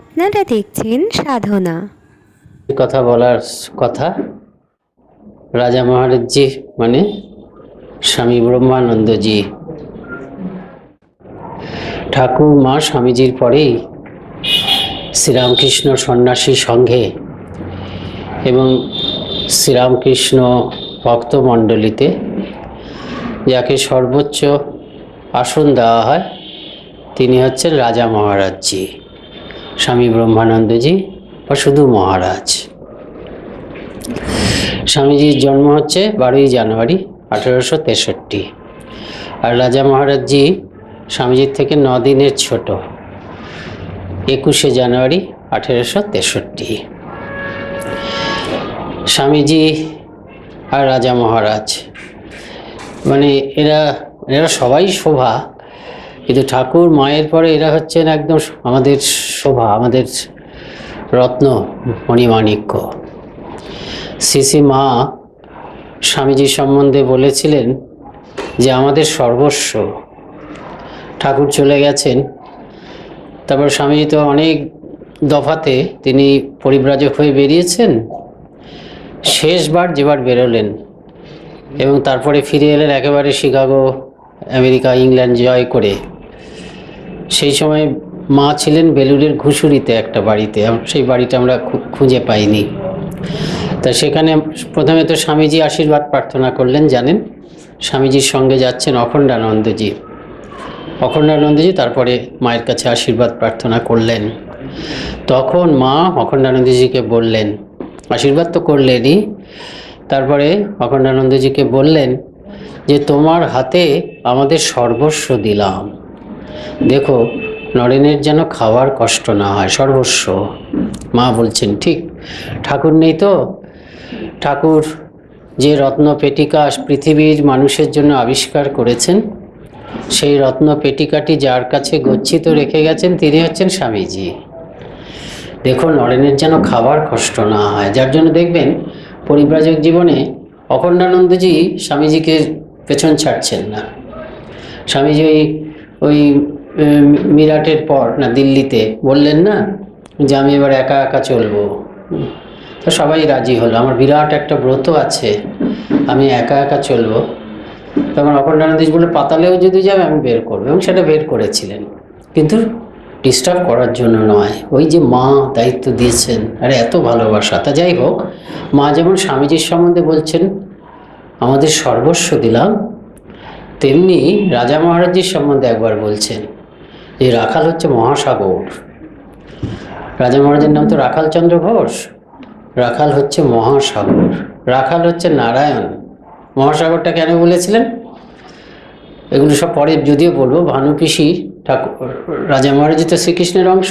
আপনারা দেখছেন সাধনা। কথা বলার কথা। রাজা মহারাজজি মানে স্বামী ব্রহ্মানন্দজি। ঠাকুর মা স্বামীজির পরেই শ্রীরামকৃষ্ণ সন্ন্যাসী সংঘে এবং শ্রীরামকৃষ্ণ ভক্তমণ্ডলীতে যাকে সর্বোচ্চ আসন দেওয়া হয়, তিনি হচ্ছেন রাজা মহারাজজি। স্বামী ব্রহ্মানন্দজি বা শুধু মহারাজ। স্বামীজির জন্ম হচ্ছে বারোই জানুয়ারি আঠেরোশো তেষট্টি। আর রাজা মহারাজজি স্বামীজির থেকে দিনের ছোট, একুশে জানুয়ারি আঠেরোশো তেষট্টি। স্বামীজি আর রাজা মহারাজ মানে এরা এরা সবাই শোভা কিন্তু ঠাকুর মায়ের পরে এরা হচ্ছেন একদম আমাদের শোভা, আমাদের রত্ন মণিমাণিক্য। সিসি মা স্বামীজির সম্বন্ধে বলেছিলেন যে আমাদের সর্বস্ব। ঠাকুর চলে গেছেন। তারপর স্বামীজি তো অনেক দফাতে তিনি পরিব্রাজক হয়ে বেরিয়েছেন। শেষবার যেবার বেরোলেন এবং তারপরে ফিরে এলেন একেবারে শিকাগো আমেরিকা, ইংল্যান্ড জয় করে। সেই সময় মা ছিলেন বেলুড়ের ঘুষুরিতে একটা বাড়িতে। সেই বাড়িটা আমরা খুঁজে পাইনি। তা সেখানে প্রথমে তো স্বামীজি আশীর্বাদ প্রার্থনা করলেন, জানেন? স্বামীজির সঙ্গে যাচ্ছেন অখণ্ডানন্দজি। অখণ্ডানন্দজি তারপরে মায়ের কাছে আশীর্বাদ প্রার্থনা করলেন। তখন মা অখণ্ডানন্দজিকে বললেন, আশীর্বাদ তো করলেনই। তারপরে অখণ্ডানন্দজিকে বললেন যে তোমার হাতে আমাদের সর্বস্ব দিলাম। দেখো, নরেনের যেন খাওয়ার কষ্ট না হয়, সর্বস্ব। মা বলছেন, ঠিক, ঠাকুর নেই তো? ঠাকুর যে রত্ন পেটিকা পৃথিবীর মানুষের জন্য আবিষ্কার করেছেন, সেই রত্ন পেটিকাটি যার কাছে গচ্ছিত রেখে গেছেন, তিনি হচ্ছেন স্বামীজি। দেখো, নরেনের যেন খাবার কষ্ট না হয়, যার জন্য দেখবেন পরিব্রাজক জীবনে অখণ্ডানন্দজি স্বামীজিকে পেছন ছাড়ছেন না। স্বামীজি ওই ওই মিরাটের পর, না, দিল্লিতে বললেন না যে আমি এবার একা একা চলবো। তো সবাই রাজি হলো। আমার বিরাট একটা ব্রত আছে, আমি একা একা চলবো। তখন অপর্ণানন্দীজ বলে পাতালেও যদি যাবে, আমি বের করব। এবং সেটা বের করেছিলেন। কিন্তু ডিস্টার্ব করার জন্য নয়। ওই যে মা দায়িত্ব দিয়েছেন, আরে এত ভালোবাসা। তা যাই হোক, মা যেমন স্বামীজির সম্বন্ধে বলছেন, আমাদের সর্বস্ব দিলাম, তেমনি রাজা মহারাজজির সম্বন্ধে একবার বলছেন যে রাখাল হচ্ছে মহাসাগর। রাজা মহারাজের নাম তো রাখাল চন্দ্র ঘোষ। রাখাল হচ্ছে মহাসাগর। রাখাল হচ্ছে নারায়ণ। মহাসাগরটা কেন বলেছিলেন? এগুলো সব পরে যদিও বলব, ভানু পিসি ঠাকুর রাজা মহারাজ তো শ্রীকৃষ্ণের অংশ।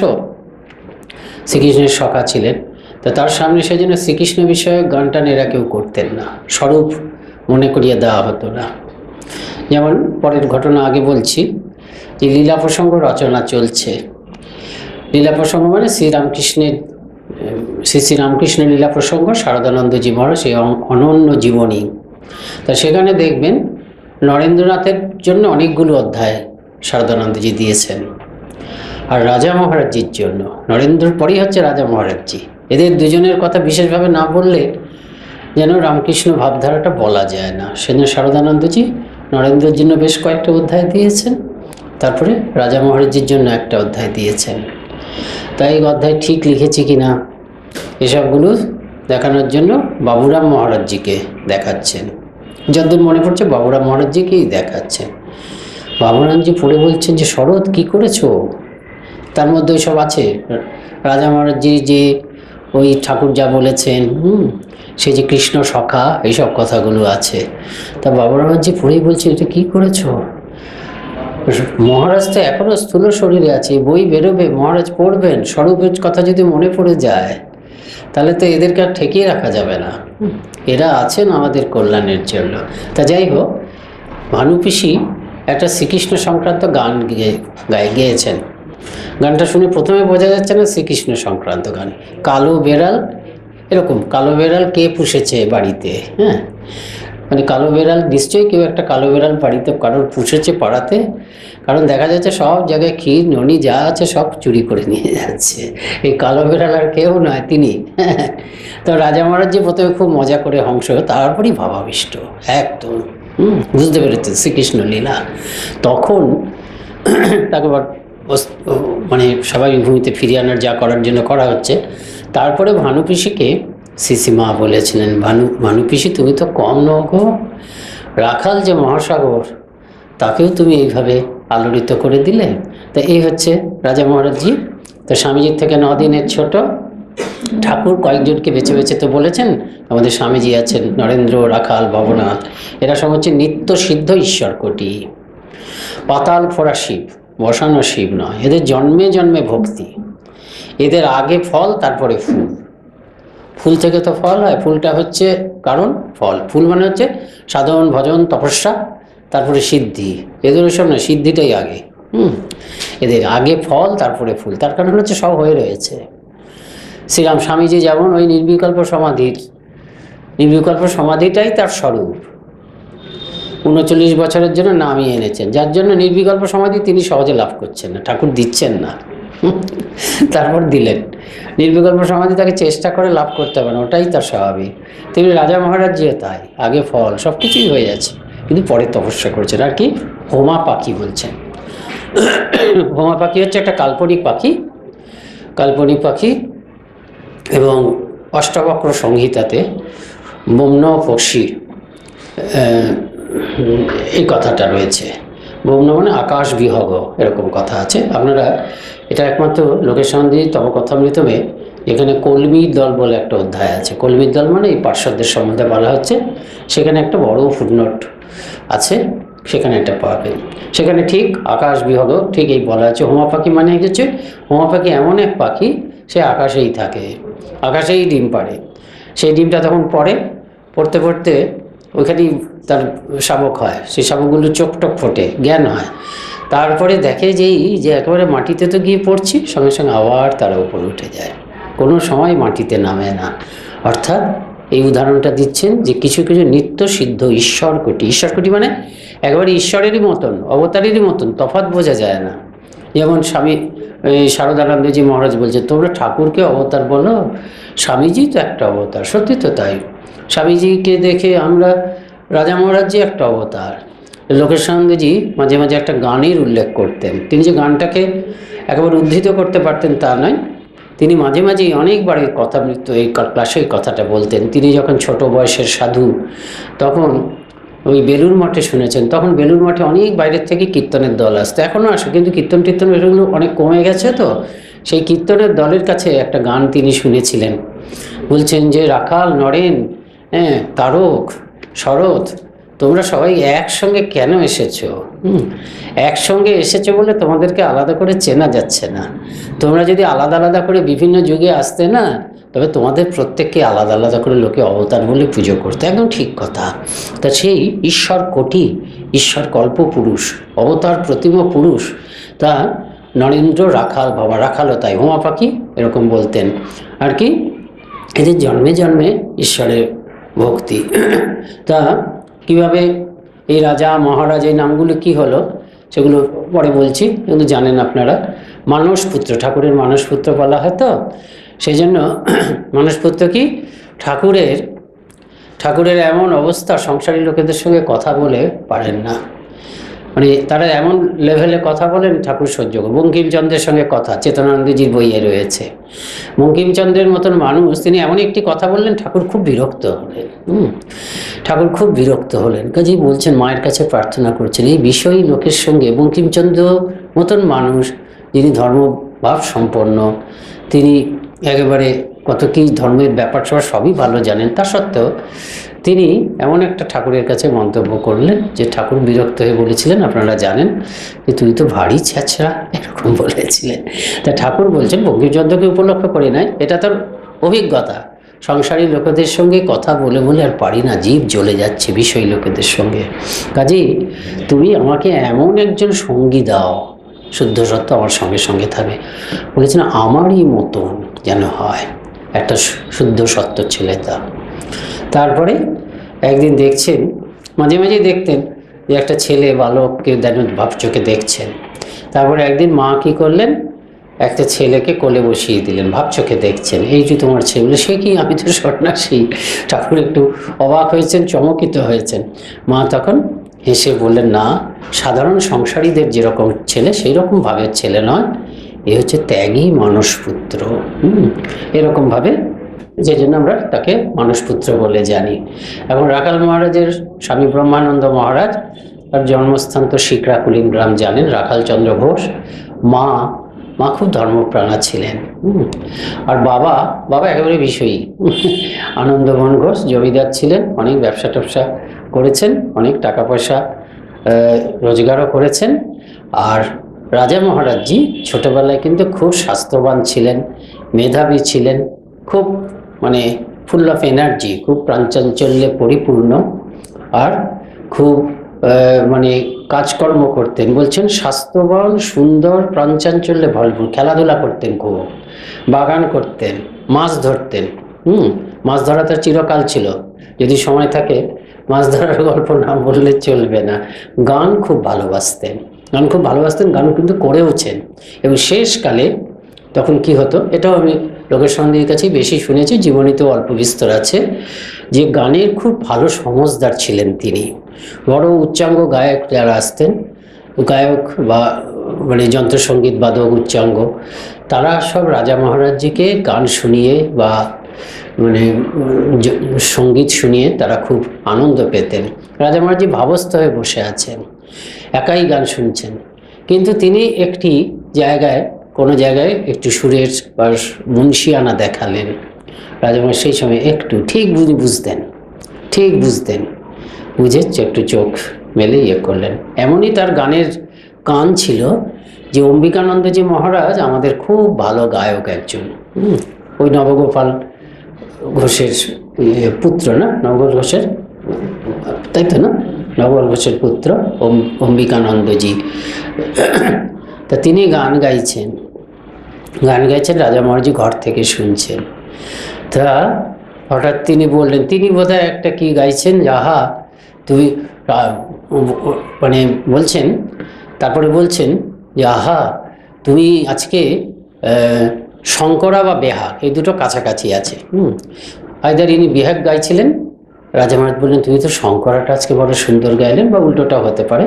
শ্রীকৃষ্ণের সখা ছিলেন। তো তার সামনে সেই জন্য শ্রীকৃষ্ণ বিষয়ক গান টান এরা কেউ করতেন না। স্বরূপ মনে করিয়ে দেওয়া হতো না। যেমন পরের ঘটনা আগে বলছি, যে লীলা প্রসঙ্গ রচনা চলছে। লীলা প্রসঙ্গ মানে শ্রীরামকৃষ্ণের, শ্রী শ্রীরামকৃষ্ণ লীলা প্রসঙ্গ, শারদানন্দজি মহারাজ সেই অনন্য জীবনী। তা সেখানে দেখবেন নরেন্দ্রনাথের জন্য অনেকগুলো অধ্যায় শারদানন্দজি দিয়েছেন। আর রাজা মহারাজজির জন্য, নরেন্দ্রর পরেই হচ্ছে রাজা মহারাজজি। এদের দুজনের কথা বিশেষভাবে না বললে যেন রামকৃষ্ণ ভাবধারাটা বলা যায় না। সেজন্য শারদানন্দজি নরেন্দ্রের জন্য বেশ কয়েকটা অধ্যায় দিয়েছেন। তারপরে রাজা মহারাজজির জন্য একটা অধ্যায় দিয়েছেন। তাই এই অধ্যায় ঠিক লিখেছি কি না এসবগুলো দেখানোর জন্য বাবুরাম মহারাজজিকে দেখাচ্ছেন। যতদূর মনে পড়ছে, বাবুরাম মহারাজজিকেই দেখাচ্ছেন। বাবুরামজি পড়ে বলছেন যে, শরৎ, কি করেছ? তার মধ্যে সব আছে। রাজা মহারাজজি যে ওই ঠাকুর যা বলেছেন, হুম, সে যে কৃষ্ণ সখা এইসব কথাগুলো আছে। তা বাবুরামজি পড়েই বলছে, এটা কি করেছ? মহারাজ তো এখনও স্থূল শরীরে আছে, বই বেরোবে, মহারাজ পড়বেন স্বরূপের কথা যদি মনে পড়ে যায়, তাহলে তো এদেরকে আর ঠেকিয়ে রাখা যাবে না। এরা আছেন আমাদের কল্যাণের জন্য। তা যাই হোক, ভানু পিসি একটা শ্রীকৃষ্ণ সংক্রান্ত গান গেয়ে গায়ে, গেয়েছেন। গানটা শুনে প্রথমে বোঝা যাচ্ছে না শ্রীকৃষ্ণ সংক্রান্ত গান। কালো বেড়াল? এরকম, কালো বেড়াল কে পুষেছে বাড়িতে হ্যাঁ? মানে কালো বেড়াল, নিশ্চয়ই কেউ একটা কালো বেড়াল বাড়িতে কারোর পুষেছে পাড়াতে, কারণ দেখা যাচ্ছে সব জায়গায় ক্ষীর, ননি যা আছে সব চুরি করে নিয়ে যাচ্ছে। এই কালো বেড়াল আর কেউ নয়, তিনি। তো রাজা মহারাজ যে প্রথমে খুব মজা করে হংস, তারপরই ভাবাবিষ্ট, একদম। বুঝতে পেরেছেন শ্রীকৃষ্ণ লীলা। তখন তাকে মানে সবাই ভূমিতে ফিরিয়ে আনার, যা করার জন্য করা হচ্ছে। তারপরে ভানুপিসিকে সিসিমা বলেছিলেন, ভানু ভানুপিসি তুমি তো কম নও রাখাল যে মহাসাগর, তাকেও তুমি এইভাবে আলোড়িত করে দিলে? তা এই হচ্ছে রাজা মহারাজজি। তো স্বামীজির থেকে দিনের ছোট ঠাকুর কয়েকজনকে বেছে বেছে তো বলেছেন, আমাদের স্বামীজি আছেন নরেন্দ্র, রাখাল, ভবনাথ, এরা সব হচ্ছে নিত্য সিদ্ধ ঈশ্বর কোটি। পাতাল ফোড়া শিব, বসানো শিব নয়, এদের জন্মে জন্মে ভক্তি। এদের আগে ফল, তারপরে ফুল। ফুল থেকে তো ফল হয়, ফুলটা হচ্ছে কারণ ফল। ফুল মানে হচ্ছে সাধারণ ভজন, তপস্যা, তারপরে সিদ্ধি। এদের ওই সব না সিদ্ধিটাই আগে। হুম, এদের আগে ফল, তারপরে ফুল। তার কারণ হচ্ছে সব হয়ে রয়েছে। শ্রীরাম স্বামীজি যেমন ওই নির্বিকল্প সমাধির, নির্বিকল্প সমাধিটাই তার স্বরূপ। উনচল্লিশ বছরের জন্য নামিয়ে এনেছেন, যার জন্য নির্বিকল্প সমাধি তিনি সহজে লাভ করছেন না, ঠাকুর দিচ্ছেন না। তারপর দিলেন। নির্বিকল্প সমাধি তাকে চেষ্টা করে লাভ করতে হবে না, ওটাই তার স্বাভাবিক। তিনি রাজা মহারাজ যে তাই, আগে ফল, সব কিছুই হয়ে যাচ্ছে কিন্তু পরে তপস্যা করছেন। আর কি? হোমা পাখি বলছেন। হোমা পাখি হচ্ছে একটা কাল্পনিক পাখি। কাল্পনিক পাখি এবং অষ্টাবক্র সংহিতাতে বম্ন পক্ষী এই কথাটা রয়েছে। বম্ন মানে আকাশ বিহগ এরকম কথা আছে। আপনারা এটা একমাত্র লোকের সন্ধি তব কথামৃতমে এখানে কলমির দল বলে একটা অধ্যায় আছে। কলমির দল মানে এই পার্শ্বদের সম্বন্ধে বলা হচ্ছে। সেখানে একটা বড় ফুটনোট আছে, সেখানে একটা পাবেন। সেখানে ঠিক আকাশ বিহগ, ঠিক এই বলা আছে। হোমা পাখি মানে হচ্ছে, হোমা পাখি এমন এক পাখি, সে আকাশেই থাকে। আকাশেই ডিম পাড়ে। সেই ডিমটা তখন পড়ে, পড়তে পড়তে ওইখানেই তার শাবক হয়। সেই শাবকগুলো চোখ টোক ফোটে, জ্ঞান হয়। তারপরে দেখে যেই যে একেবারে মাটিতে তো গিয়ে পড়ছি, সঙ্গে সঙ্গে আবার তারা উপরে উঠে যায়। কোনো সময় মাটিতে নামে না। অর্থাৎ এই উদাহরণটা দিচ্ছেন যে কিছু কিছু নিত্য সিদ্ধ ঈশ্বর কোটি ঈশ্বর কোটি মানে একেবারে ঈশ্বরেরই মতন, অবতারেরই মতন, তফাৎ বোঝা যায় না। যেমন স্বামী এই শারদানন্দজি মহারাজ বলছে, তোমরা ঠাকুরকে অবতার বলো, স্বামীজি তো একটা অবতার, সত্যি তো তাই। স্বামীজিকে দেখে আমরা, রাজা মহারাজজি একটা অবতার। লোকেশানন্দজি মাঝে মাঝে একটা গানের উল্লেখ করতেন। তিনি যে গানটাকে একেবারে উদ্ধৃত করতে পারতেন তা নয়, তিনি মাঝে মাঝেই অনেকবার এই কথা, এই ক্লাসে কথাটা বলতেন। তিনি যখন ছোট বয়সের সাধু, তখন ওই বেলুর মঠে শুনেছেন। তখন বেলুর মঠে অনেক বাইরের থেকে কীর্তনের দল আসতো। এখনও আসে, কিন্তু কীর্তন টীর্তন এগুলো অনেক কমে গেছে তো। সেই কীর্তনের দলের কাছে একটা গান তিনি শুনেছিলেন। বলছেন যে, রাখাল, নরেন হ্যাঁ তারক, শরৎ, তোমরা সবাই একসঙ্গে কেন এসেছ? একসঙ্গে এসেছ বলে তোমাদেরকে আলাদা করে চেনা যাচ্ছে না। তোমরা যদি আলাদা আলাদা করে বিভিন্ন যুগে আসতে না তবে তোমাদের প্রত্যেককে আলাদা আলাদা করে লোকে অবতার বলে পুজো করতে একদম ঠিক কথা। তা সেই ঈশ্বর কোটি, ঈশ্বর কল্প পুরুষ, অবতার প্রতিমা পুরুষ, তা নরেন্দ্র রাখাল, বাবা রাখালও তাই হোমা পাখি এরকম বলতেন। আর কি? এদের জন্মে জন্মে ঈশ্বরের ভক্তি। তা কীভাবে এই রাজা, মহারাজ, এই নামগুলো কি হলো, সেগুলো পরে বলছি, কিন্তু জানেন আপনারা। মানস পুত্র, ঠাকুরের মানস পুত্র বলা হয় তো? সেই জন্য মানসপুত্র কি, ঠাকুরের ঠাকুরের এমন অবস্থা সংসারী লোকেদের সঙ্গে কথা বলে পারেন না। মানে তারা এমন লেভেলে কথা বলেন, ঠাকুর সহ্য করে বঙ্কিমচন্দ্রের সঙ্গে কথা, চেতনানন্দজির বইয়ে রয়েছে। বঙ্কিমচন্দ্রের মতন মানুষ, তিনি এমন একটি কথা বললেন, ঠাকুর খুব বিরক্ত হলেন। ঠাকুর খুব বিরক্ত হলেন। কাজেই বলছেন, মায়ের কাছে প্রার্থনা করছেন। এই বিষয়ী লোকের সঙ্গে বঙ্কিমচন্দ্র মতন মানুষ, যিনি ধর্মভাব সম্পন্ন, তিনি একেবারে কত কী ধর্মের ব্যাপার সবার সবই ভালো জানেন। তা সত্ত্বেও তিনি এমন একটা ঠাকুরের কাছে মন্তব্য করলেন যে ঠাকুর বিরক্ত হয়ে বলেছিলেন, আপনারা জানেন যে তুই তো ভারী ছ্যাঁচড়া, এরকম বলেছিলেন। তা ঠাকুর বলছেন বঙ্কিমচন্দ্রকে উপলক্ষ করে নাই, এটা তার অভিজ্ঞতা। সংসারী লোকেদের সঙ্গে কথা বলে বলে আর পারি না, জীব জ্বলে যাচ্ছে বিষয় লোকেদের সঙ্গে। কাজেই তুমি আমাকে এমন একজন সঙ্গী দাও, শুদ্ধ সত্য আমার সঙ্গে সঙ্গে থাকবে। বলেছেন, আমারই মতন। যেন হয়। একটা শুদ্ধ সত্য ছেলে তা। তারপরে একদিন দেখছেন, মাঝে মাঝে দেখতেন যে একটা ছেলে বালককে যেন ভাব চোখে দেখছেন। তারপরে একদিন মা কি করলেন? একটা ছেলেকে কোলে বসিয়ে দিলেন, ভাব চোখে দেখছেন। এই যে তোমার ছেলে, সে কি আমি তো সন্ন্যাসী? ঠাকুর একটু অবাক হয়েছেন, চমকিত হয়েছেন। মা তখন হেসে বললেন, না, সাধারণ সংসারীদের যেরকম ছেলে সেই রকম ভাবের ছেলে নয়। এ হচ্ছে ত্যাগী মানসপুত্র, হুম এরকমভাবে যে জন্য আমরা তাকে মানসপুত্র বলে জানি। এবং রাখাল মহারাজের স্বামী ব্রহ্মানন্দ মহারাজ, তার জন্মস্থান তো শিকরাকুলিম গ্রাম জানেন রাখাল চন্দ্র ঘোষ। মা মা খুব ধর্মপ্রাণা ছিলেন আর বাবা বাবা একেবারে বিষয়ী। আনন্দমোহন ঘোষ জমিদার ছিলেন, অনেক ব্যবসা ট্যাবসা করেছেন, অনেক টাকা পয়সা রোজগারও করেছেন। আর রাজা মহারাজজি ছোটবেলায় কিন্তু খুব স্বাস্থ্যবান ছিলেন, মেধাবী ছিলেন, খুব মানে ফুল অফ এনার্জি খুব প্রাঞ্চাঞ্চল্যে পরিপূর্ণ আর খুব মানে কাজকর্ম করতেন। বলছেন, স্বাস্থ্যবান, সুন্দর প্রাঞ্চাঞ্চল্যে ভরপুর। খেলাধুলা করতেন খুব, বাগান করতেন, মাছ ধরতেন, হুম? মাছ ধরা তার চিরকাল ছিল। যদি সময় থাকে, মাছ ধরার গল্প না বললে চলবে না। গান খুব ভালোবাসতেন। গান খুব ভালোবাসতেন গানও কিন্তু করেওছেন। এবং শেষকালে তখন কি হতো, এটাও আমি লোকের সন্দেহের কাছেই বেশি শুনেছি, জীবনীতেও অল্প বিস্তর আছে, যে গানের খুব ভালো সমজদার ছিলেন তিনি। বড় উচ্চাঙ্গ গায়ক যারা আসতেন, গায়ক বা মানে যন্ত্রসঙ্গীত বাদক, উচ্চাঙ্গ, তারা সব রাজা মহারাজজিকে গান শুনিয়ে বা মানে সংগীত শুনিয়ে তারা খুব আনন্দ পেতেন। রাজা মহারাজজি ভাবস্থ হয়ে বসে আছেন। একাই গান শুনছেন। কিন্তু তিনি একটি জায়গায় কোনো জায়গায় একটু সুরের বা মুন্সিয়ানা দেখালেন। রাজামা সেই সময় একটু ঠিক বুঝ বুঝতেন ঠিক বুঝতেন। বুঝে একটু চোখ মেলে ইয়ে করলেন। এমনই তার গানের কান ছিল যে অম্বিকানন্দজি মহারাজ আমাদের খুব ভালো গায়ক একজন। ওই নবগোপাল ঘোষের ইয়ে, পুত্র না নবগোপাল ঘোষের? তাই তো না? নবগোপাল ঘোষের পুত্র অম- অম্বিকানন্দজি। তা তিনি গান গাইছেন। গান গাইছেন, রাজা মহারাজি ঘর থেকে শুনছেন। তা হঠাৎ তিনি বললেন, তিনি বোধহয় একটা কি গাইছেন? যাহা তুই মানে বলছেন, তারপরে বলছেন যে আহা তুমি আজকে শঙ্করা বা বেহা, এই দুটো কাছাকাছি আছে। হুম। আইদার ইনি বিহাগ গাইছিলেন। রাজা মহারাজ বললেন, তুমি তো শঙ্করাটা আজকে বড় সুন্দর গাইলেন বা উল্টোটাও হতে পারে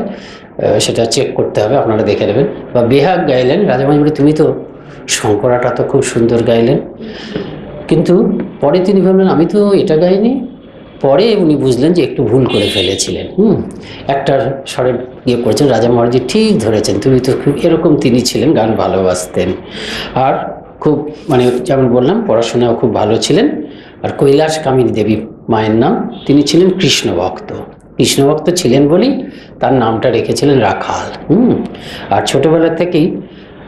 সেটা চেক করতে হবে, আপনারা দেখে নেবেন। বা বেহাগ গাইলেন রাজা মহারাজ বলে তুমি তো শঙ্করাটা তো খুব সুন্দর গাইলেন। কিন্তু পরে তিনি ভাবলেন, আমি তো এটা গাইনি। পরে উনি বুঝলেন যে একটু ভুল করে ফেলেছিলেন। হুম একটা স্বরে ইয়ে করেছেন রাজা মহারাজি ঠিক ধরেছেন, তুমি তো খুব, এরকম তিনি ছিলেন, গান ভালোবাসতেন। আর খুব মানে যেমন বললাম পড়াশোনাও খুব ভালো ছিলেন। আর কৈলাস কামিনী দেবী মায়ের নাম। তিনি ছিলেন কৃষ্ণভক্ত। কৃষ্ণভক্ত ছিলেন বলেই তার নামটা রেখেছিলেন রাখাল। হুম। আর ছোটোবেলা থেকেই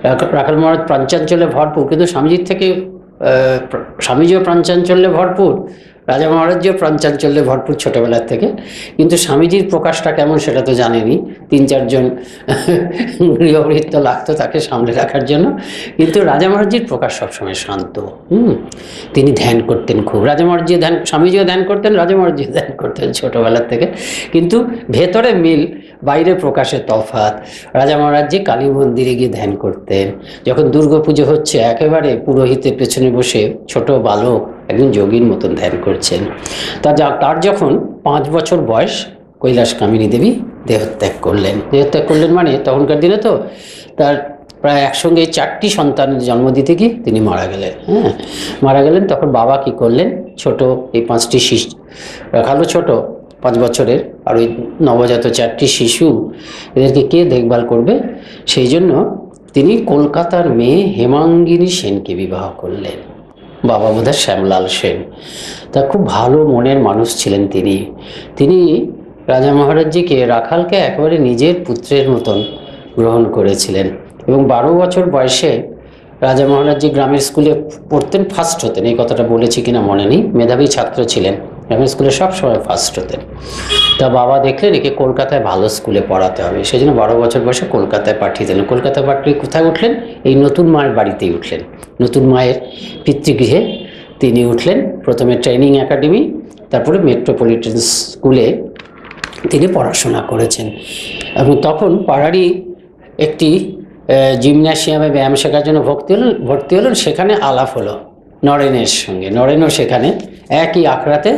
রাখ- রাখাল মহারাজ প্রাঞ্চাঞ্চলে ভরপুর। কিন্তু স্বামীজির থেকে স্বামীজিও প্রাঞ্চাঞ্চল্যে ভরপুর। রাজা মহারাজজিও প্রাঞ্চাঞ্চল্যে ভরপুর ছোটবেলার থেকে। কিন্তু স্বামীজির প্রকাশটা কেমন সেটা তো জানেনি। তিন চারজন গৃহবৃত্ত লাগতো তাকে সামলে রাখার জন্য। কিন্তু রাজা মহারাজির প্রকাশ সবসময় শান্ত। হুম, তিনি ধ্যান করতেন খুব। রাজা মহারাজ্য ধ্যান, স্বামীজিও ধ্যান করতেন, রাজা মহারাজ্য ধ্যান করতেন ছোটোবেলার থেকে। কিন্তু ভেতরে মিল বাইরে প্রকাশে তফাৎ। রাজা মহারাজজি কালী মন্দিরে গিয়ে ধ্যান করতেন। যখন দুর্গাপুজো হচ্ছে, একেবারে পুরোহিতের পেছনে বসে ছোট বালক একজন যোগীর মতন ধ্যান করছেন। তা যা, তার যখন পাঁচ বছর বয়স, কৈলাস কামিনী দেবী দেহত্যাগ করলেন। দেহত্যাগ করলেন মানে তখনকার দিনে তো তার প্রায় একসঙ্গে চারটি সন্তানের জন্ম দিতে গিয়ে তিনি মারা গেলেন। হ্যাঁ মারা গেলেন, তখন বাবা কি করলেন? ছোট এই পাঁচটি শিশু রাখালো ছোট পাঁচ বছরের আর ওই নবজাত চারটি শিশু এদেরকে কে দেখভাল করবে? সেই জন্য তিনি কলকাতার মেয়ে হেমাঙ্গিনী সেনকে বিবাহ করলেন। বাবা বোধহয় শ্যামলাল সেন। তা খুব ভালো মনের মানুষ ছিলেন তিনি। তিনি রাজা মহারাজজিকে রাখালকে একেবারে নিজের পুত্রের মতন গ্রহণ করেছিলেন এবং বারো বছর বয়সে রাজা মহারাজজি গ্রামের স্কুলে পড়তেন ফার্স্ট হতেন। এই কথাটা বলেছি কিনা মনে নেই। মেধাবী ছাত্র ছিলেন। গ্রামের স্কুলে সব সময় ফার্স্ট হতেন তা বাবা দেখলেন একে কলকাতায় ভালো স্কুলে পড়াতে হবে। সেই জন্য বারো বছর বয়সে কলকাতায় পাঠিয়ে দিলেন। কলকাতায় পাঠিয়ে কোথায় উঠলেন? এই নতুন মায়ের বাড়িতেই উঠলেন। নতুন মায়ের পিতৃগৃহে তিনি উঠলেন। প্রথমে ট্রেনিং একাডেমি তারপরে মেট্রোপলিটন স্কুলে তিনি পড়াশোনা করেছেন। এবং তখন পাড়ারই একটি জিমন্যাসিয়ামে ব্যায়াম শেখার জন্য ভর্তি হলেন ভর্তি হলেন। সেখানে আলাপ হলো নরেনের সঙ্গে। নরেনও সেখানে একই আখড়াতে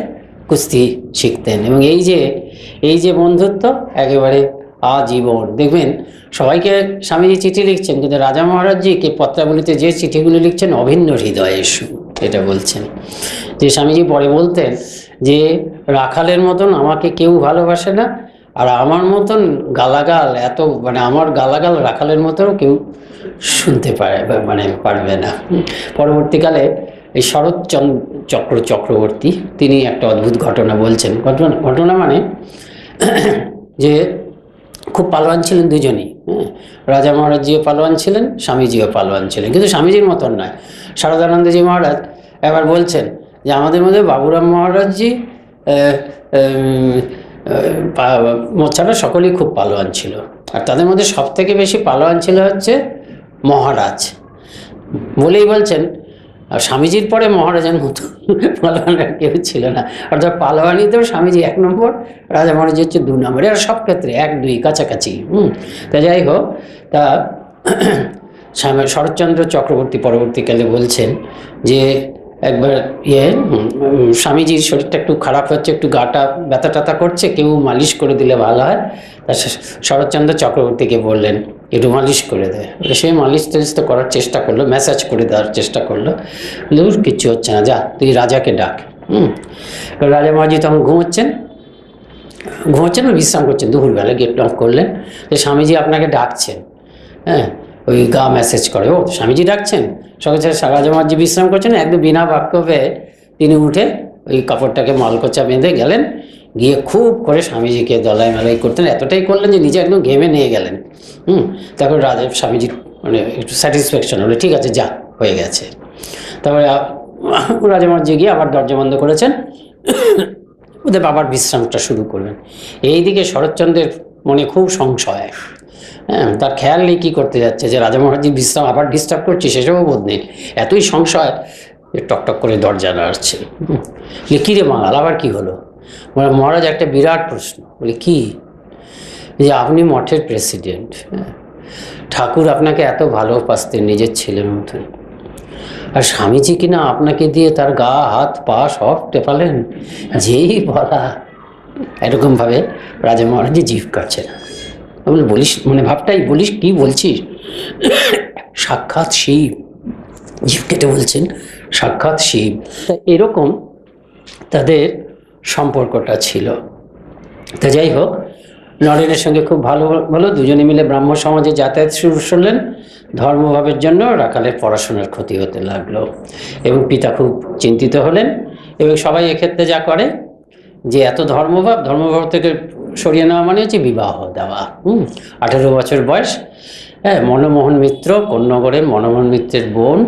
কুস্তি শিখতেন। এবং এই যে এই যে বন্ধুত্ব একেবারে আজীবন। দেখবেন, সবাইকে স্বামীজি চিঠি লিখছেন, কিন্তু রাজা মহারাজজিকে পত্রাবলিতে যে চিঠিগুলি লিখছেন, অভিন্ন হৃদয়ের এটা বলছেন। যে স্বামীজি পরে বলতেন যে, রাখালের মতন আমাকে কেউ ভালোবাসে না, আর আমার মতন গালাগাল এত মানে আমার গালাগাল রাখালের মতনও কেউ শুনতে পারে মানে পারবে না। পরবর্তীকালে এই শরৎচন্দ্র চক্র চক্রবর্তী, তিনি একটা অদ্ভুত ঘটনা বলছেন। ঘটনা ঘটনা মানে যে খুব পালোয়ান ছিলেন দুজনই হ্যাঁ? রাজা মহারাজজিও পালোয়ান ছিলেন, স্বামীজিও পালোয়ান ছিলেন। কিন্তু স্বামীজির মতন নয়। শারদানন্দজি মহারাজ এবার বলছেন যে, আমাদের মধ্যে বাবুরাম মহারাজজি ছাড়া সকলেই খুব পালোয়ান ছিল। আর তাদের মধ্যে সব থেকে বেশি পালোয়ান ছিল হচ্ছে মহারাজ। বলেই বলছেন আর স্বামীজির পরে মহারাজের মতো পালোয়ান আর কেউ ছিল না। অর্থাৎ পালোয়ানিতেও স্বামীজি এক নম্বর, রাজা মহারাজি হচ্ছে দু নম্বরে আর সব ক্ষেত্রে এক, দুই, কাছাকাছি, হুম? তা যাই হোক, তা শরৎচন্দ্র চক্রবর্তী পরবর্তীকালে বলছেন যে একবার ইয়ে স্বামীজির শরীরটা একটু খারাপ হচ্ছে, একটু গাটা ব্যথা ট্যাথা করছে, কেউ মালিশ করে দিলে ভালো হয়। তা শরৎচন্দ্র চক্রবর্তীকে বললেন, একটু মালিশ করে দেয় বলে সে মালিশ টালিশ তো করার চেষ্টা করল ম্যাসাজ করে দেওয়ার চেষ্টা করল। দূর কিচ্ছু হচ্ছে না, যা, তুই রাজাকে ডাক। হুম রাজা মহাজি তখন ঘুমোচ্ছেন। ঘুমোচ্ছেন না বিশ্রাম করছেন, দুপুরবেলা গেট নক করলেন। যে স্বামীজি আপনাকে ডাকছেন। হ্যাঁ ওই গা মেসেজ করে। ও, স্বামীজি ডাকছেন। সঙ্গে সঙ্গে রাজা মহাজি বিশ্রাম করছেন। একদম বিনা বাক্য পেয়ে তিনি উঠে ওই কাপড়টাকে মালকোচা বেঁধে গেলেন। গিয়ে খুব করে স্বামীজিকে দলাই মেলাই করতেন। এতটাই করলেন যে নিজে একদম ঘেমে নিয়ে গেলেন। হুম, তারপর রাজা স্বামীজির মানে একটু স্যাটিসফ্যাকশন হলো। ঠিক আছে, যা, হয়ে গেছে। তারপরে আ- রাজা মহাজি গিয়ে আবার দরজা বন্ধ করেছেন। ওদের বাবার বিশ্রামটা শুরু করবেন এইদিকে শরৎচন্দ্রের মনে খুব সংশয়। হ্যাঁ তার খেয়াল নেই কী করতে যাচ্ছে, যে রাজা মহারাজি বিশ্রাম আবার ডিস্টার্ব করছি, সেসবও বোধ নেই। এতই সংশয় টকটক করে দরজা নাড়ছে। বলি, কী রে বাঙাল আবার কী হলো? বলে, মহারাজ, একটা বিরাট প্রশ্ন। বলি, কি? যে, আপনি মঠের প্রেসিডেন্ট হ্যাঁ। ঠাকুর আপনাকে এত ভালোবাসতেন নিজের ছেলের মতন। আর স্বামীজি কিনা আপনাকে দিয়ে তার গা, হাত, পা সব টেপালেন? যেই বলা, এরকমভাবে রাজা মহারাজি জিভ কাটছে না। বলিস মানে ভাবটাই বলিস, কি বলছিস? সাক্ষাৎ শিব জিভ কেটে বলছেন, সাক্ষাৎ শিব এরকম তাদের সম্পর্কটা ছিল। তা যাই হোক, নরেনের সঙ্গে খুব ভালো ভালো দুজনে মিলে ব্রাহ্ম সমাজে যাতায়াত শুরু করলেন। ধর্মভাবের জন্য রাখালের পড়াশোনার ক্ষতি হতে লাগল এবং পিতা খুব চিন্তিত হলেন এবং সবাই এক্ষেত্রে যা করে, যে এত ধর্মভাব ধর্মভাব থেকে সরিয়ে নেওয়া মানে হচ্ছে বিবাহ দেওয়া, হুম? আঠেরো বছর বয়স হ্যাঁ মনমোহন মিত্র কন্যগড়ের মনমোহন মিত্রের বোন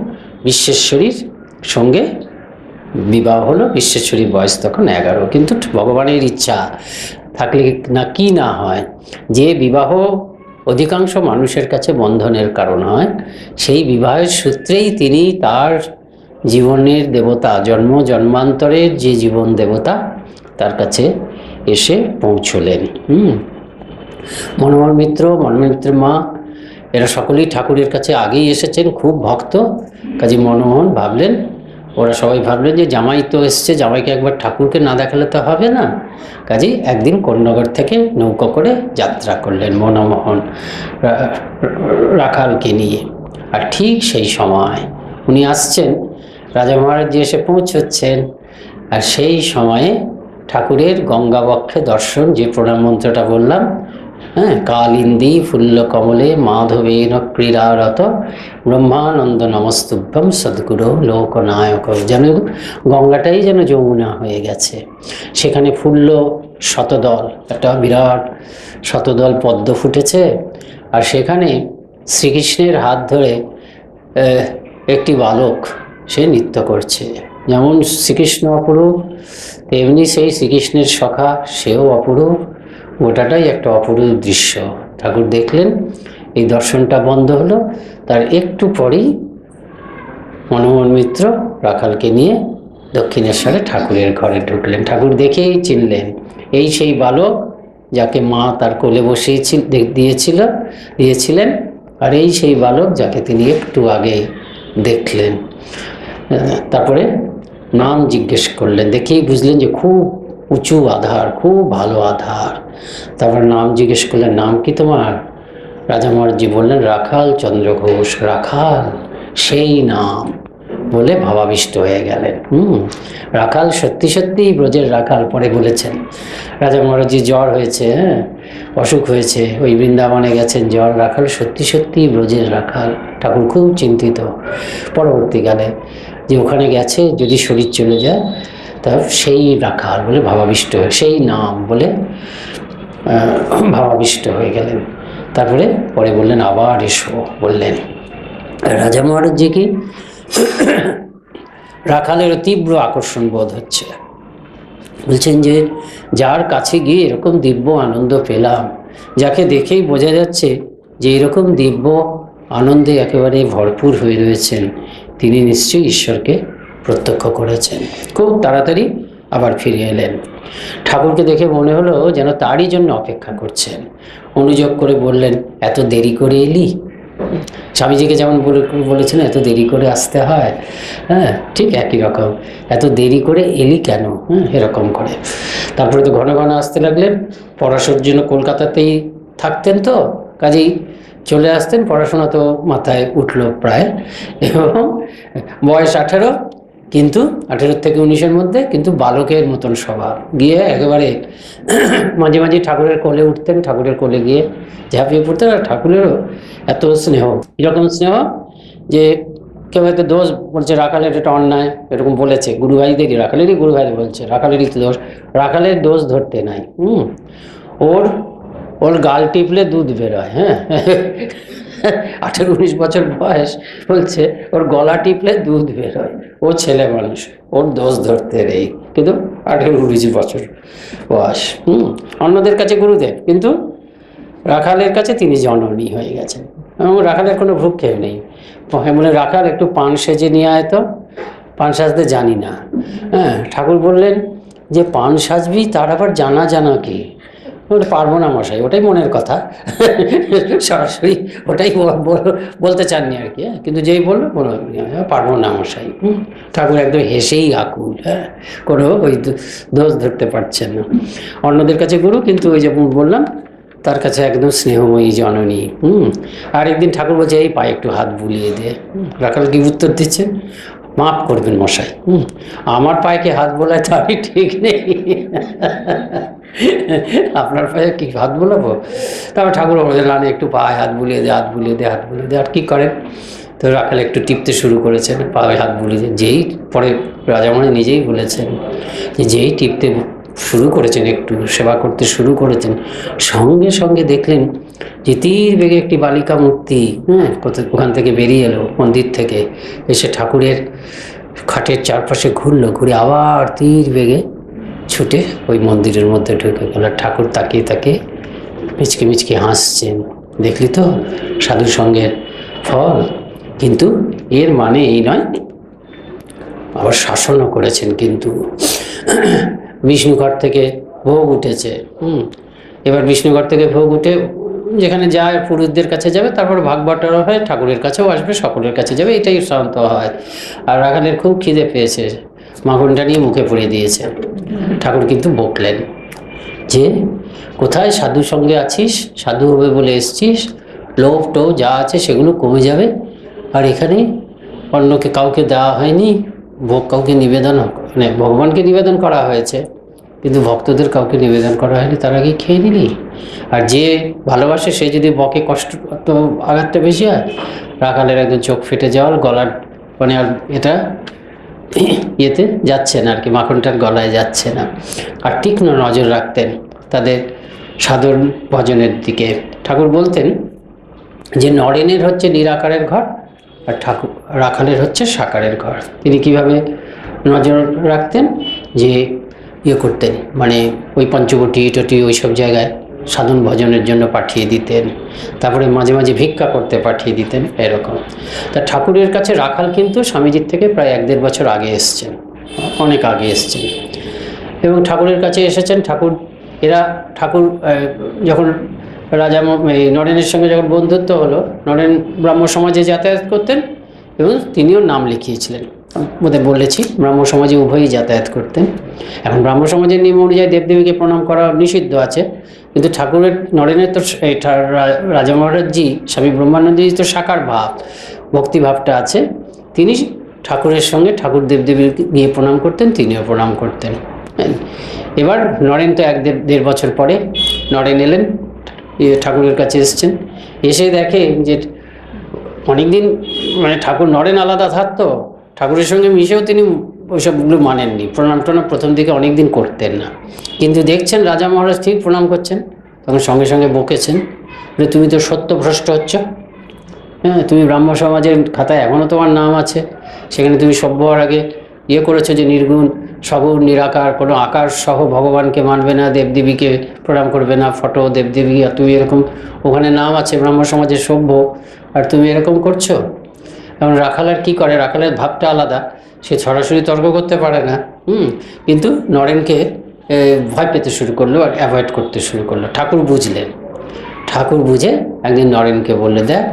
বিশ্বেশ্বরীর সঙ্গে বিবাহ হলো, বিশ্বেশ্বরীর বয়স তখন এগারো। কিন্তু ভগবানের ইচ্ছা থাকলে না কি না হয়, যে বিবাহ অধিকাংশ মানুষের কাছে বন্ধনের কারণ হয়, সেই বিবাহের সূত্রেই তিনি তার জীবনের দেবতা, জন্ম, জন্মান্তরের যে জীবন দেবতা, তার কাছে এসে পৌঁছলেন। হুম। মনোহর মিত্র মনোহর মিত্রের মা, এরা সকলেই ঠাকুরের কাছে আগেই এসেছেন, খুব ভক্ত। কাজে মনমোহন ভাবলেন, ওরা সবাই ভাবলেন যে জামাই তো এসছে, জামাইকে একবার ঠাকুরকে না দেখালে তো হবে না। কাজেই একদিন কন্যগর থেকে নৌকো করে যাত্রা করলেন মনমোহন রাখালকে নিয়ে। আর ঠিক সেই সময় উনি আসছেন, রাজা মহারাজ এসে পৌঁছচ্ছেন, আর সেই সময়ে ঠাকুরের গঙ্গাবক্ষে দর্শন, যে প্রণাম মন্ত্রটা বললাম হ্যাঁ কালিন্দি ফুল্ল কমলে মাধবেন ক্রীড়ারত ব্রহ্মানন্দ নমস্তুভ্যম সদ্গুরু লোকনায়ক। যেন গঙ্গাটাই যেন যমুনা হয়ে গেছে। সেখানে ফুল্ল শতদল, একটা বিরাট শতদল পদ্ম ফুটেছে, আর সেখানে শ্রীকৃষ্ণের হাত ধরে একটি বালক সে নৃত্য করছে। যেমন শ্রীকৃষ্ণ অপরূপ তেমনি সেই শ্রীকৃষ্ণের সখা, সেও অপরূপ। গোটাটাই একটা অপরূপ দৃশ্য। ঠাকুর দেখলেন, এই দর্শনটা বন্ধ হলো। তার একটু পরেই মনমোহন মিত্র রাখালকে নিয়ে দক্ষিণেশ্বরে ঠাকুরের ঘরে ঢুকলেন। ঠাকুর দেখেই চিনলেন, এই সেই বালক যাকে মা তার কোলে বসিয়েছিল দিয়েছিল, দিয়েছিলেন, আর এই সেই বালক যাকে তিনি একটু আগে দেখলেন। তারপরে নাম জিজ্ঞেস করলেন। দেখেই বুঝলেন যে খুব উঁচু আধার, খুব ভালো আধার। তারপর নাম জিজ্ঞেস করলেন, নাম কি তোমার? রাজা মহারাজজি বললেন, রাখাল চন্দ্র ঘোষ, রাখাল সেই নাম। বলে ভাবাবিষ্ট হয়ে গেলেন। হুম, রাখাল সত্যি সত্যি ব্রজের রাখাল পরে বলেছেন। রাজা মহারাজজি জ্বর হয়েছে হ্যাঁ? অসুখ হয়েছে, ওই বৃন্দাবনে গেছেন জ্বর। রাখাল সত্যি সত্যি ব্রজের রাখাল। ঠাকুর খুব চিন্তিত। পরবর্তীকালে যে ওখানে গেছে, যদি শরীর চলে যায়, তা সেই রাখাল বলে ভাবাবিষ্ট হয়ে, সেই নাম বলে ভাবাবিষ্ট হয়ে গেলেন। তারপরে পরে বললেন, আবার এসো। বললেন, রাজা মহারাজজি কি রাখালের তীব্র আকর্ষণ বোধ হচ্ছে। বলছেন যে, যার কাছে গিয়ে এরকম দিব্য আনন্দ পেলাম, যাকে দেখেই বোঝা যাচ্ছে যে এরকম দিব্য আনন্দে একেবারে ভরপুর হয়ে রয়েছেন তিনি নিশ্চয়ই ঈশ্বরকে প্রত্যক্ষ করেছেন। খুব তাড়াতাড়ি আবার ফিরে এলেন। ঠাকুরকে দেখে মনে হলো যেন তারই জন্য অপেক্ষা করছেন। অনুযোগ করে বললেন, এত দেরি করে এলি? স্বামীজিকে যেমন বলে বলেছেন এত দেরি করে আসতে হয়। হ্যাঁ ঠিক একই রকম। এত দেরি করে এলি কেন? হ্যাঁ এরকম করে। তারপরে তো ঘন ঘন আসতে লাগলেন। পড়াশোনার জন্য কলকাতাতেই থাকতেন তো, কাজেই চলে আসতেন, পড়াশোনা তো মাথায় উঠল প্রায়। এবং বয়স আঠেরো, কিন্তু আঠেরো থেকে উনিশের মধ্যে কিন্তু বালকের মতন স্বভাব গিয়ে একেবারে মাঝে মাঝে ঠাকুরের কোলে উঠতেন, ঠাকুরের কোলে গিয়ে ঝাঁপিয়ে পড়তেন, আর ঠাকুরেরও এত স্নেহ। এরকম স্নেহ যে কেউ হয়তো দোষ বলছে, রাখালের এটা অন্যায়, এরকম বলেছে। গুরু ভাইদেরই রাখালেরই গুরু ভাই বলছে, রাখালেরই তো দোষ। রাখালের দোষ ধরতে নাই, হুম। ওর ওর গাল টিপলে দুধ বেরোয় হ্যাঁ? আঠেরো উনিশ বছর বয়স বলছে, ওর গলা টিপলে দুধ বেরোয়। ও ছেলে মানুষ, ওর দোষ ধরতে নেই। কিন্তু আঠেরো উনিশ বছর বয়স, হুম? অন্যদের কাছে গুরুদেব, কিন্তু রাখালের কাছে তিনি জননী হয়ে গেছেন। এবং রাখালের কোনো ভ্রুক্ষেপ নেই। বলে, রাখাল, একটু পান সেজে নিয়ে আয় তো। পান সাজতে জানি না। হ্যাঁ ঠাকুর বললেন, যে পান সাজবি, তার আবার জানা জানা কি? পারব না মশাই ওটাই মনের কথা। সরাসরি ওটাই বল- বল- বলতে চাননি আর কি হ্যাঁ কিন্তু যেই বলল বলো "হ্যাঁ, পারব না মশাই ঠাকুর একদম হেসেই আকুল হ্যাঁ কোনো ওই দোষ ধরতে পারছেন না। অন্যদের কাছে গুরু কিন্তু ওই যে বললাম তার কাছে একদম স্নেহময়ী জননী হুম আর একদিন ঠাকুর বলছে এই পায়ে একটু হাত বুলিয়ে দে। রাখাল কি উত্তর দিচ্ছে? মাফ করবেন মশাই হুম আমার পায়ে কি হাত বোলায় তো আমি ঠিক নেই। আপনার পায়ে কি হাত বোলাবো? তারপর ঠাকুর বলছে একটু পায়ে হাত বুলিয়ে দে, হাত বুলিয়ে দে, হাত বুলিয়ে দে। আর কী করেন? তো রাখাল একটু টিপতে শুরু করেছেন, পায়ে হাত বুলিয়ে যেই পরে রাজামণি নিজেই বলেছেন যে, যেই টিপতে শুরু করেছেন, একটু সেবা করতে শুরু করেছেন, সঙ্গে সঙ্গে দেখলেন যে, তীর বেগে একটি বালিকা মূর্তি হ্যাঁ ওখান থেকে বেরিয়ে এলো, মন্দির থেকে। এসে ঠাকুরের খাটের চারপাশে ঘুরলো, ঘুরে আবার তীর বেগে ছুটে ওই মন্দিরের মধ্যে ঢুকে গেল। ঠাকুর তাকিয়ে তাকিয়ে মিচকে মিচকে হাসছেন। দেখলি তো সাধু সঙ্গের ফল। কিন্তু এর মানে এই নয়, আবার শাসনও করেছেন কিন্তু। বিষ্ণুঘর থেকে ভোগ উঠেছে। হুম, এবার বিষ্ণুঘর থেকে ভোগ উঠে যেখানে যায় পুরুষদের কাছে যাবে, তারপর ভাগ বাটোয়ারা হয় ঠাকুরের কাছেও আসবে, সকলের কাছে যাবে, এটাই শান্ত হয়। আর রাখালের খুব খিদে পেয়েছে। মাখনটা নিয়ে মুখে পুড়িয়ে দিয়েছে। ঠাকুর কিন্তু বকলেন যে, কোথায় সাধু সঙ্গে আছিস? সাধু হবে বলে এসছিস? লোভ টোভ যা আছে সেগুলো কমে যাবে। আর এখানে অন্যকে কাউকে দেওয়া হয়নি, ভোগ কাউকে নিবেদন মানে ভগবানকে নিবেদন করা হয়েছে, কিন্তু ভক্তদের কাউকে নিবেদন করা হয়নি, তার আগে খেয়ে নিলি। আর যে ভালোবাসে, সে যদি বকে কষ্ট, তো আঘাতটা বেশি হয়। রাখালের একদম চোখ ফেটে যাওয়ার গলার মানে আর এটা ইয়েতে যাচ্ছে না আর কি মাখনটার গলায় যাচ্ছে না আর তীক্ষ্ণ নজর রাখতেন তাদের সাধন ভজনের দিকে। ঠাকুর বলতেন যে নরেনের হচ্ছে নিরাকারের ঘর আর ঠাকুর, রাখালের হচ্ছে সাকারের ঘর। তিনি কীভাবে নজর রাখতেন? যে ইয়ে করতেন মানে ওই পঞ্চবটি টটি ওই সব জায়গায় সাধন ভজনের জন্য পাঠিয়ে দিতেন। তারপরে মাঝে মাঝে ভিক্ষা করতে পাঠিয়ে দিতেন, এরকম। তা ঠাকুরের কাছে রাখাল কিন্তু স্বামীজির থেকে প্রায় এক দেড় বছর আগে এসছেন, অনেক আগে এসছেন। এবং ঠাকুরের কাছে এসেছেন, ঠাকুর, এরা ঠাকুর যখন রাজা এই নরেনের সঙ্গে যখন বন্ধুত্ব হলো, নরেন ব্রাহ্ম সমাজে যাতায়াত করতেন এবং তিনিও নাম লিখিয়েছিলেন। বোধহয় বলেছি, ব্রাহ্ম সমাজে উভয়ই যাতায়াত করতেন। এখন ব্রাহ্ম সমাজের নিয়ম অনুযায়ী দেবদেবীকে প্রণাম করা নিষিদ্ধ আছে। কিন্তু ঠাকুরের, নরেনের তো রাজা মহারাজজি, স্বামী ব্রহ্মানন্দজি তো সাকার ভাব ভক্তিভাবটা আছে। তিনি ঠাকুরের সঙ্গে ঠাকুর দেবদেবীর গিয়ে প্রণাম করতেন, তিনিও প্রণাম করতেন। হ্যাঁ। এবার নরেন তো এক দেড় দেড় বছর পরে নরেন এলেন ইয়ে ঠাকুরের কাছে এসছেন। এসে দেখে যে অনেকদিন মানে ঠাকুর নরেন আলাদা থাকতো ঠাকুরের সঙ্গে মিশেও তিনি ওইসবগুলো মানেননি। প্রণাম টনাম প্রথম দিকে অনেক দিন করতেন না। কিন্তু দেখছেন রাজা মহারাজ ঠিক প্রণাম করছেন, তখন সঙ্গে সঙ্গে বকেছেন যে, তুমি তো সত্যভ্রষ্ট হচ্ছ। হ্যাঁ তুমি ব্রাহ্ম সমাজের খাতায় এখনও তোমার নাম আছে। সেখানে তুমি সভ্য হওয়ার আগে ইয়ে করেছ যে, নির্গুণ, সগুণ, নিরাকার, কোনো আকার সহ ভগবানকে মানবে না, দেবদেবীকে প্রণাম করবে না, ফটো, দেবদেবী, আর তুমি এরকম, ওখানে নাম আছে ব্রাহ্ম সমাজের সভ্য, আর তুমি এরকম করছ? এখন রাখালের কি করে? রাখালের ভাবটা আলাদা। সে সরাসরি তর্ক করতে পারে না। হুম? কিন্তু নরেনকে ভয় পেতে শুরু করল আর অ্যাভয়েড করতে শুরু করল। ঠাকুর বুঝলেন। ঠাকুর বুঝে একদিন নরেনকে বললে, দেখ,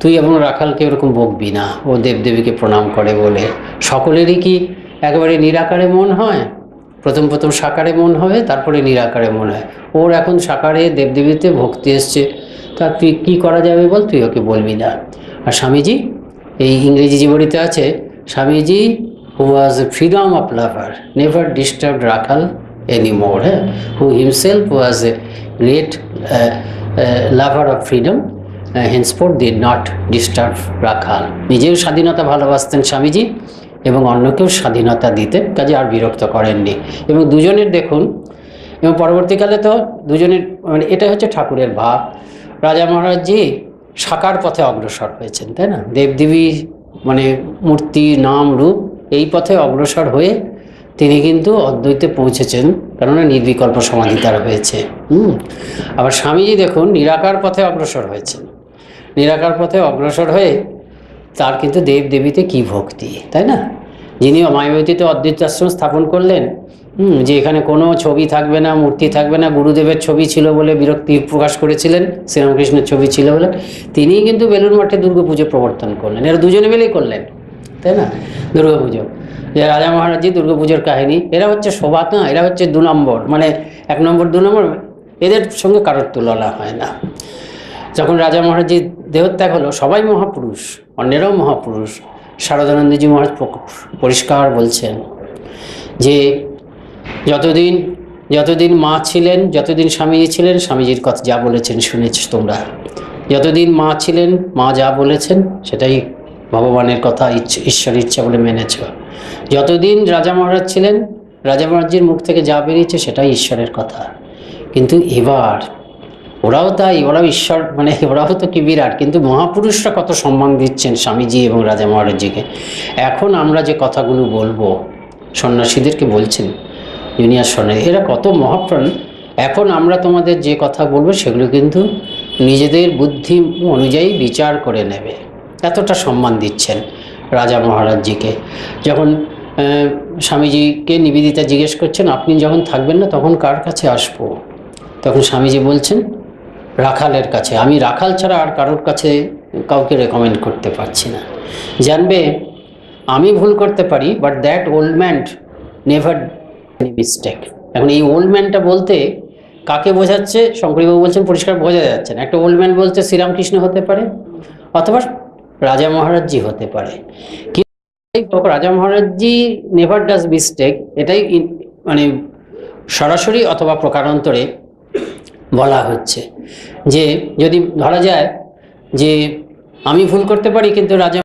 তুই এবং রাখালকে ওরকম বকবি না। ও দেবদেবীকে প্রণাম করে বলে। সকলেরই কি একেবারে নিরাকারে মন হয়? প্রথম প্রথম সাকারে মন হবে, তারপরে নিরাকারে মন হয়। ওর এখন সাকারে দেবদেবীতে ভক্তি এসছে। তা তুই কী করা যাবে বল? তুই ওকে বলবি না। আর স্বামীজি এই ইংরেজি জীবনীতে আছে, Swamiji who was freedom of lover never disturb Rakhal any more হ্যাঁ who himself was a great lover of freedom henceforth the not disturb Rakhal নিজেও স্বাধীনতা ভালোবাসতেন স্বামীজি এবং অন্যকেও স্বাধীনতা দিতেন, কাজে আর বিরক্ত করেননি। এবং দুজনের দেখুন, এবং পরবর্তীকালে তো দুজনের মানে এটা হচ্ছে ঠাকুরের ভাব। রাজা মহারাজজি সাকার পথে অগ্রসর হয়েছেন, তাই না? দেবদেবী মানে মূর্তি, নাম, রূপ এই পথে অগ্রসর হয়ে তিনি কিন্তু অদ্বৈতে পৌঁছেছেন, কেননা নির্বিকল্প সমাধি তার হয়েছে। হুম? আবার স্বামীজি দেখুন, নিরাকার পথে অগ্রসর হয়েছেন। নিরাকার পথে অগ্রসর হয়ে তার কিন্তু দেব দেবীতে কি ভক্তি, তাই না? যিনি মায়াবতীতে অদ্বৈত আশ্রম স্থাপন করলেন হুম, যে এখানে কোনো ছবি থাকবে না মূর্তি থাকবে না গুরুদেবের ছবি ছিল বলে বিরক্তি প্রকাশ করেছিলেন শ্রীরামকৃষ্ণের ছবি ছিল বলে। তিনিই কিন্তু বেলুর মাঠে দুর্গাপুজো প্রবর্তন করলেন। এরা দুজনে মিলেই করলেন তাই না? দুর্গাপুজো যে রাজা মহারাজজি দুর্গাপুজোর কাহিনী। এরা হচ্ছে শোভাত না এরা হচ্ছে দু নম্বর। মানে এক নম্বর দু নম্বর এদের সঙ্গে কারোর তুলনা হয় না। যখন রাজা মহারাজজি দেহত্যাগ হলো সবাই মহাপুরুষ অন্যেরাও মহাপুরুষ। শারদানন্দজি মহারাজ পরিষ্কার বলছেন যে যতদিন যতদিন মা ছিলেন, যতদিন স্বামীজি ছিলেন, স্বামীজির কথা যা বলেছেন শুনেছ তোমরা। যতদিন মা ছিলেন, মা যা বলেছেন, সেটাই ভগবানের কথা, ইচ্ছে ঈশ্বরের ইচ্ছা বলে মেনেছ। যতদিন রাজা মহারাজ ছিলেন, রাজা মহারাজজির মুখ থেকে যা বেরিয়েছে, সেটাই ঈশ্বরের কথা। কিন্তু এবার ওরাও তাই, ওরাও ঈশ্বর মানে ওরাও তো কি বিরাট, কিন্তু মহাপুরুষরা কত সম্মান দিচ্ছেন স্বামীজি এবং রাজা মহারাজজিকে। এখন আমরা যে কথাগুলো বলব, সন্ন্যাসীদেরকে বলছেন জুনিয়র সন্ন্যাসী এরা কত মহাপ্রাণ। এখন আমরা তোমাদের যে কথা বলব সেগুলো কিন্তু নিজেদের বুদ্ধি অনুযায়ী বিচার করে নেবে। এতটা সম্মান দিচ্ছেন রাজা মহারাজজিকে। যখন স্বামীজিকে নিবেদিতা জিজ্ঞেস করছেন, আপনি যখন থাকবেন না তখন কার কাছে আসব? তখন স্বামীজি বলছেন, রাখালের কাছে। আমি রাখাল ছাড়া আর কারোর কাছে কাউকে রেকমেন্ড করতে পারছি না। জানবে, আমি ভুল করতে পারি but that old man never mistake এখন এই ওল্ড ম্যানটা বলতে কাকে বোঝাচ্ছে? শঙ্করীবাবু বলছেন পরিষ্কার বোঝা যাচ্ছে না। একটা ওল্ড ম্যান বলতে শ্রীরামকৃষ্ণ হতে পারে অথবা রাজা মহারাজজি হতে পারে। রাজা মহারাজজি নেভার ডাজ মিস্টেক এটাই মানে সরাসরি অথবা প্রকারান্তরে বলা হচ্ছে। যে যদি ধরা যায় যে আমি ভুল করতে পারি, কিন্তু রাজা